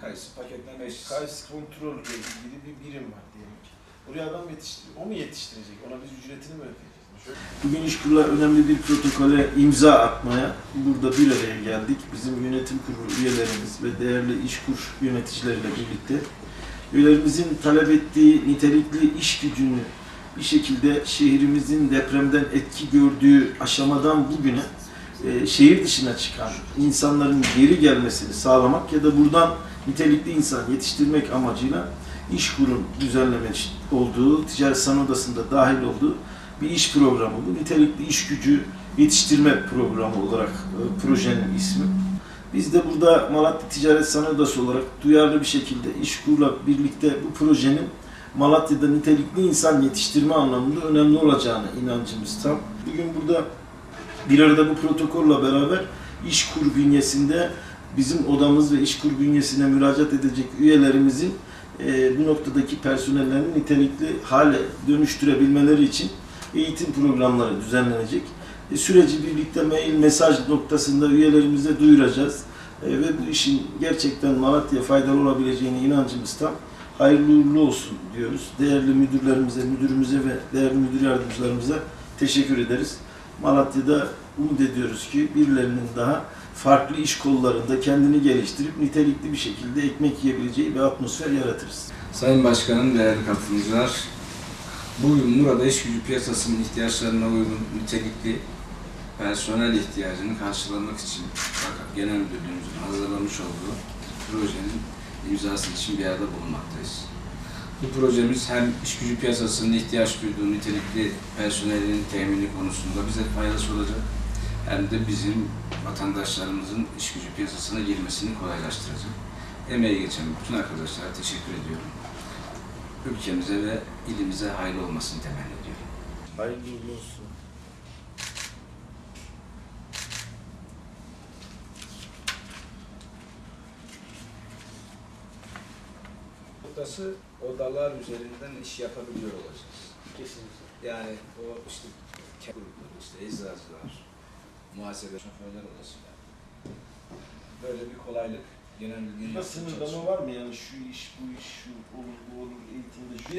Kayısı paketleme işçisi. Kayıs kontrol ile ilgili bir birim var diyelim ki. Buraya adam yetiştiriyor. O mu yetiştirecek? Ona biz ücretini mi ödeyeceğiz? Bugün İşkur'la önemli bir protokole imza atmaya burada bir araya geldik. Bizim yönetim kurulu üyelerimiz ve değerli İşkur yöneticileriyle birlikte üyelerimizin talep ettiği nitelikli iş gücünü bir şekilde şehrimizin depremden etki gördüğü aşamadan bugüne e, şehir dışına çıkan insanların geri gelmesini sağlamak ya da buradan nitelikli insan yetiştirmek amacıyla İşkur'un düzenlemiş olduğu, Ticaret Sanayi Odası'nda dahil olduğu bir iş programı bu. Nitelikli iş gücü yetiştirme programı olarak e, projenin ismi. Biz de burada Malatya Ticaret Sanayi Odası olarak duyarlı bir şekilde İşkur'la birlikte bu projenin Malatya'da nitelikli insan yetiştirme anlamında önemli olacağına inancımız tam. Bugün burada arada bu protokolla beraber İşkur bünyesinde bizim odamız ve İşkur bünyesine müracaat edecek üyelerimizin e, bu noktadaki personellerini nitelikli hale dönüştürebilmeleri için eğitim programları düzenlenecek. E, süreci birlikte mail, mesaj noktasında üyelerimize duyuracağız. E, ve bu işin gerçekten Malatya'ya faydalı olabileceğine inancımız tam. Hayırlı uğurlu olsun diyoruz. Değerli müdürlerimize, müdürümüze ve değerli müdür yardımcılarımıza teşekkür ederiz. Malatya'da umut ediyoruz ki birilerinin daha farklı iş kollarında kendini geliştirip nitelikli bir şekilde ekmek yiyebileceği bir atmosfer yaratırız. Sayın Başkanım, değerli katılımcılar, bugün burada iş gücü piyasasının ihtiyaçlarına uygun nitelikli personel ihtiyacını karşılamak için fakat Genel Müdürlüğümüzün hazırlamış olduğu projenin imzası için bir arada bulunmaktayız. Bu projemiz hem iş gücü piyasasının ihtiyaç duyduğu nitelikli personelin temini konusunda bize faydası olacak hem de bizim vatandaşlarımızın iş gücü piyasasına girmesini kolaylaştıracak. Emeği geçen bütün arkadaşlara teşekkür ediyorum. Ülkemize ve ilimize hayırlı olmasını temenni ediyorum. Hayırlı olsun. Noktası odalar üzerinden iş yapabiliyor olacağız. Kesinlikle. Yani o işte grupları, işte eczacılar, muhasebe şoförler odası yani. Böyle bir kolaylık genel bilgi Burada sınırlama var mı yani şu iş, bu iş, şu olur, bu olur, eğitimde şu Bir